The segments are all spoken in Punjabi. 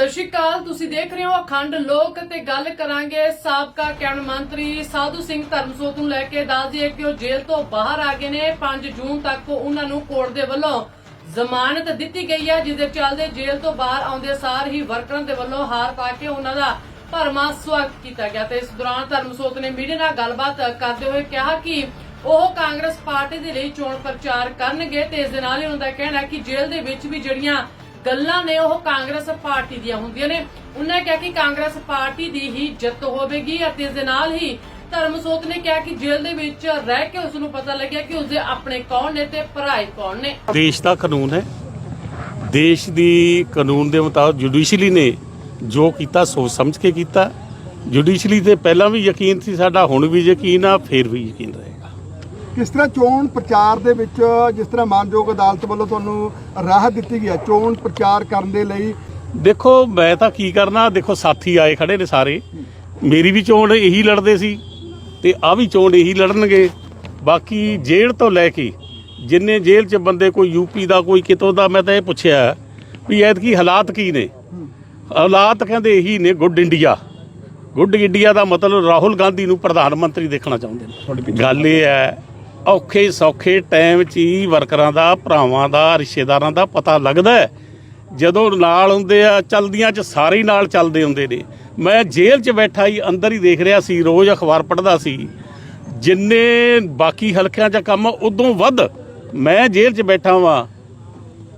ਸਤਿ ਸ਼੍ਰੀ ਅਕਾਲ, ਤੁਸੀਂ ਦੇਖ ਰਹੇ ਹੋ ਅਖੰਡ ਲੋਕ ਤੇ ਗੱਲ ਕਰਾਂਗੇ ਸਾਬਕਾ ਕੈਬਨਿਟ ਮੰਤਰੀ ਸਾਧੂ ਸਿੰਘ ਧਰਮਸੋਤ ਨੂੰ ਲੈ ਕੇ। ਦੱਸ ਦਈਏ ਕਿ ਉਹ ਜੇਲ੍ਹ ਤੋਂ ਬਾਹਰ ਆ ਗਏ ਨੇ 5 ਜੂਨ ਤੱਕ ਉਹਨਾਂ ਨੂੰ ਕੋਰਟ ਦੇ ਵੱਲੋਂ ਜ਼ਮਾਨਤ ਦਿੱਤੀ ਗਈ ਹੈ ਜਿਹਦੇ ਚੱਲਦੇ ਜੇਲ੍ਹ ਤੋਂ ਬਾਹਰ ਆਉਂਦੇ ਸਾਰ ਹੀ ਵਰਕਰਾਂ ਦੇ ਵੱਲੋਂ ਹਾਰ ਪਾ ਕੇ ਉਹਨਾਂ ਦਾ ਭਰਮਾ ਸਵਾਗਤ ਕੀਤਾ ਗਿਆ ਤੇ ਇਸ ਦੌਰਾਨ ਧਰਮਸੋਤ ਨੇ ਮੀਡੀਆ ਨਾਲ ਗੱਲਬਾਤ ਕਰਦੇ ਹੋਏ ਕਿਹਾ ਕਿ ਉਹ ਕਾਂਗਰਸ ਪਾਰਟੀ ਦੇ ਲਈ ਚੋਣ ਪ੍ਰਚਾਰ ਕਰਨਗੇ ਤੇ ਇਸ ਦੇ ਨਾਲ ਹੀ ਉਹਨਾਂ ਦਾ ਕਹਿਣਾ ਹੈ ਕਿ ਜੇਲ੍ਹ ਦੇ ਵਿੱਚ ਵੀ ਜਿਹੜੀਆਂ ਗੱਲਾਂ ਨੇ ਉਹ ਕਾਂਗਰਸ ਪਾਰਟੀ ਦੀਆਂ ਹੁੰਦੀਆਂ ਨੇ। ਉਹਨਾਂ ਕਿਹਾ ਕਿ ਕਾਂਗਰਸ ਪਾਰਟੀ ਦੀ ਹੀ ਜਿੱਤ ਹੋਵੇਗੀ ਅਤੇ ਇਸ ਦੇ ਨਾਲ ਹੀ ਧਰਮਸੋਤ ਨੇ ਕਿਹਾ ਕਿ ਜੇਲ੍ਹ ਦੇ ਵਿੱਚ ਰਹਿ ਕੇ ਉਸ ਨੂੰ ਪਤਾ ਲੱਗਿਆ ਕਿ ਉਸਦੇ ਆਪਣੇ ਕੌਣ ਨੇ ਤੇ ਭਰਾਏ ਕੌਣ ਨੇ। ਦੇਸ਼ ਦਾ ਕਾਨੂੰਨ ਹੈ। ਦੇਸ਼ ਦੀ ਕਾਨੂੰਨ ਦੇ ਮੁਤਾਬਕ ਜੁਡੀਸ਼ੀਅਲੀ ਨੇ ਜੋ ਕੀਤਾ, ਸੋਚ ਸਮਝ ਕੇ ਕੀਤਾ। ਜੁਡੀਸ਼ੀਅਲੀ ਤੇ ਪਹਿਲਾਂ ਵੀ ਯਕੀਨ ਸੀ ਸਾਡਾ, ਹੁਣ ਵੀ ਯਕੀਨ ਆ, ਫੇਰ ਵੀ ਯਕੀਨ ਰਹੇ। ਕਿਸ ਤਰ੍ਹਾਂ ਚੋਣ ਪ੍ਰਚਾਰ ਦੇ ਵਿੱਚ ਜਿਸ ਤਰ੍ਹਾਂ ਮਾਨਯੋਗ ਅਦਾਲਤ ਵੱਲੋਂ ਤੁਹਾਨੂੰ ਰਾਹਤ ਦਿੱਤੀ ਗਈ ਹੈ ਚੋਣ ਪ੍ਰਚਾਰ ਕਰਨ ਦੇ ਲਈ? ਦੇਖੋ ਮੈਂ ਤਾਂ ਕੀ ਕਰਨਾ ਦੇਖੋ ਸਾਥੀ ਆਏ ਖੜੇ ਨੇ ਸਾਰੇ। ਮੇਰੀ ਵੀ ਚੋਣ ਇਹੀ ਲੜਦੇ ਸੀ ਤੇ ਆ ਵੀ ਚੋਣ ਇਹੀ ਲੜਨਗੇ। ਬਾਕੀ ਜੇਲ੍ਹ ਤੋਂ ਲੈ ਕੇ ਜਿੰਨੇ ਜੇਲ੍ਹ 'ਚ ਬੰਦੇ ਕੋਈ ਯੂਪੀ ਦਾ ਕੋਈ ਕਿਤੋਂ ਦਾ ਮੈਂ ਤਾਂ ਇਹ ਪੁੱਛਿਆ ਵੀ ਐਤਕੀ ਹਾਲਾਤ ਕੀ ਨੇ? ਹਾਲਾਤ ਕਹਿੰਦੇ ਇਹੀ ਨੇ ਗੁੱਡ ਇੰਡੀਆ। ਗੁੱਡ ਇੰਡੀਆ ਦਾ ਮਤਲਬ ਰਾਹੁਲ ਗਾਂਧੀ ਨੂੰ ਪ੍ਰਧਾਨ ਮੰਤਰੀ ਦੇਖਣਾ ਚਾਹੁੰਦੇ ਨੇ। ਗੱਲ ਇਹ ਹੈ ਔਖੇ ਸੌਖੇ ਟਾਈਮ 'ਚ ਹੀ ਵਰਕਰਾਂ ਦਾ, ਭਰਾਵਾਂ ਦਾ, ਰਿਸ਼ਤੇਦਾਰਾਂ ਦਾ ਪਤਾ ਲੱਗਦਾ ਹੈ। ਜਦੋਂ ਨਾਲ ਹੁੰਦੇ ਆ, ਚਲਦੀਆਂ 'ਚ ਸਾਰੇ ਹੀ ਨਾਲ ਚੱਲਦੇ ਹੁੰਦੇ ਨੇ। ਮੈਂ ਜੇਲ੍ਹ 'ਚ ਬੈਠਾ ਹੀ ਅੰਦਰ ਹੀ ਦੇਖ ਰਿਹਾ ਸੀ, ਰੋਜ਼ ਅਖਬਾਰ ਪੜ੍ਹਦਾ ਸੀ। ਜਿੰਨੇ ਬਾਕੀ ਹਲਕਿਆਂ 'ਚ ਕੰਮ ਉਦੋਂ ਵੱਧ ਮੈਂ ਜੇਲ੍ਹ 'ਚ ਬੈਠਾ ਵਾਂ।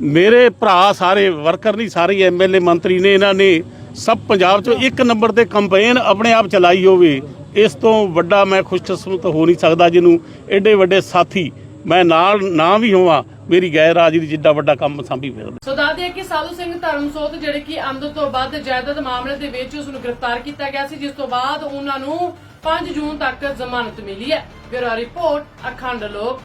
ਮੇਰੇ ਭਰਾ ਸਾਰੇ ਵਰਕਰ ਨਹੀਂ, ਸਾਰੇ ਐਮਐਲਏ ਮੰਤਰੀ ਨੇ, ਇਹਨਾਂ ਨੇ ਸਭ ਪੰਜਾਬ 'ਚੋਂ ਇੱਕ ਨੰਬਰ ਤੇ ਕੰਪੇਨ ਆਪਣੇ ਆਪ ਚਲਾਈ ਹੋਵੇ। ਇਸ ਤੋਂ ਵੱਡਾ ਮੈਂ ਖੁਸ਼ਕਿਸਮਤ ਹੋ ਨਹੀਂ ਸਕਦਾ ਜਿਹਨੂੰ ਐਡੇ ਵੱਡੇ ਸਾਥੀ ਮੈਂ ਨਾਲ, ਨਾ ਵੀ ਹੋਵਾਂ, ਮੇਰੀ ਗੈਰ ਹਾਜ਼ਰੀ ਜਿੱਡਾ ਵੱਡਾ ਕੰਮ ਸੰਭੀ ਫਿਰਦਾ। ਸੋ ਦੱਸਦੇ ਕਿ ਸਾਧੂ ਸਿੰਘ ਧਰਮਸੋਤ, ਜਿਹੜੇ ਕਿ ਆਮਦਨ ਤੋਂ ਵੱਧ ਜਾਇਦਾਦ ਮਾਮਲੇ ਦੇ ਵਿੱਚ ਉਸ ਨੂੰ ਗ੍ਰਿਫਤਾਰ ਕੀਤਾ ਗਿਆ ਸੀ, ਜਿਸ ਤੋਂ ਬਾਅਦ ਉਹਨਾਂ ਨੂੰ 5 ਜੂਨ ਤੱਕ ਜ਼ਮਾਨਤ ਮਿਲੀ ਹੈ। ਬਿਊਰੋ ਰਿਪੋਰਟ, ਅਖੰਡ ਲੋਕ।